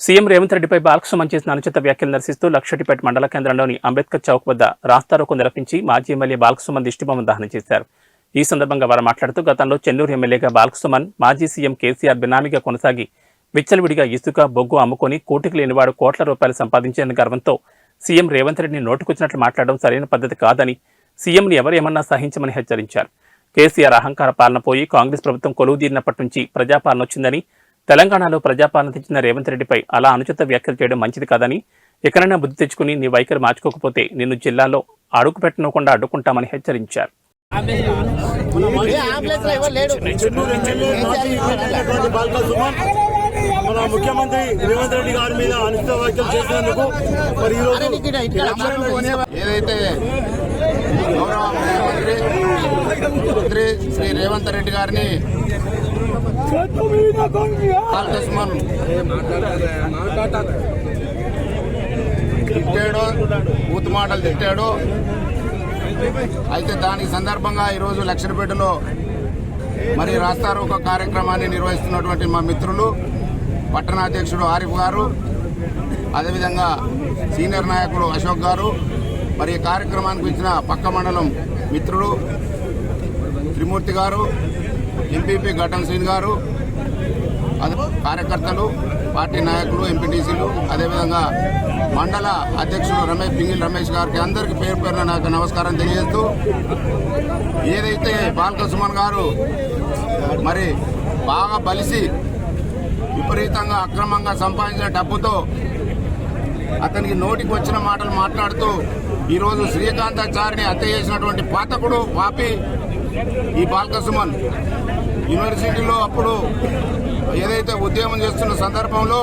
CM Revanth రెడ్డిపై బాలకృష్ణ చేసిన అనుచిత వ్యాఖ్యలు నిరసిస్తూ లక్షటిపేట మండల కేంద్రంలోని అంబేద్కర్ చౌక్ వద్ద రాస్తారోకు నిరపించి మాజీ ఎమ్మెల్యే బాలకృష్ణ దిష్టిబొమ్మ దహనం చేశారు. ఈ సందర్భంగా వారు మాట్లాడుతూ గతంలో చెన్నూరు ఎమ్మెల్యేగా బాలకృష్ణమన్ మాజీ సీఎం కేసీఆర్ బినామీగా కొనసాగి విచ్చలవిడిగా ఇసుక బొగ్గు అమ్ముకొని కోటికి లేనివాడు కోట్ల రూపాయలు సంపాదించిన గర్వంతో సీఎం రేవంత్ రెడ్డిని నోటుకొచ్చినట్లు మాట్లాడడం సరైన పద్ధతి కాదని సీఎంని ఎవరేమన్నా సహించమని హెచ్చరించారు. కేసీఆర్ అహంకార పాలన పోయి కాంగ్రెస్ ప్రభుత్వం కొలువుదీరినప్పటి నుంచి ప్రజాపాలన వచ్చిందని తెలంగాణలో ప్రజాపాలన తెచ్చిన రేవంత్ రెడ్డిపై అలా అనుచిత వ్యాఖ్యలు చేయడం మంచిది కాదని ఎక్కడైనా బుద్ధి తెచ్చుకుని నీ వైఖరి మార్చుకోకపోతే నిన్ను జిల్లాలో అడుగు పెట్టనకుండా అడ్డుకుంటామని హెచ్చరించారు. మన ముఖ్యమంత్రి రేవంత్ రెడ్డి గారి మీద అనుచిత వ్యాఖ్యలు చేసినందుకు మరి ఈ రోజు ఏదైతే గౌరవ ముఖ్యమంత్రి శ్రీ రేవంత్ రెడ్డి గారిని తిట్టాడు బూత్ మాటలు తిట్టాడు. అయితే దానికి సందర్భంగా ఈరోజు లక్షణపేటలో మరి రాస్తారు ఒక కార్యక్రమాన్ని నిర్వహిస్తున్నటువంటి మా మిత్రులు పట్టణాధ్యక్షుడు ఆరిఫ్ గారు అదేవిధంగా సీనియర్ నాయకుడు అశోక్ గారు మరి ఈ కార్యక్రమానికి ఇచ్చిన పక్క మండలం మిత్రుడు త్రిమూర్తి గారు ఎంపీపీ ఘటం సింగ్ గారు కార్యకర్తలు పార్టీ నాయకులు ఎంపీటీసీలు అదేవిధంగా మండల అధ్యక్షుడు రమేష్ పింగిల్ రమేష్ గారికి అందరికీ పేరు పేరున నాకు నమస్కారం తెలియజేస్తూ ఏదైతే బాలక సుమన్ గారు మరి బాగా బలిసి విపరీతంగా అక్రమంగా సంపాదించిన డబ్బుతో అతనికి నోటికి వచ్చిన మాటలు మాట్లాడుతూ ఈరోజు శ్రీకాంతాచారిని హత్య చేసినటువంటి పాతకుడు వాపి ఈ బాల్కసుమన్ యూనివర్సిటీలో అప్పుడు ఏదైతే ఉద్యమం చేస్తున్న సందర్భంలో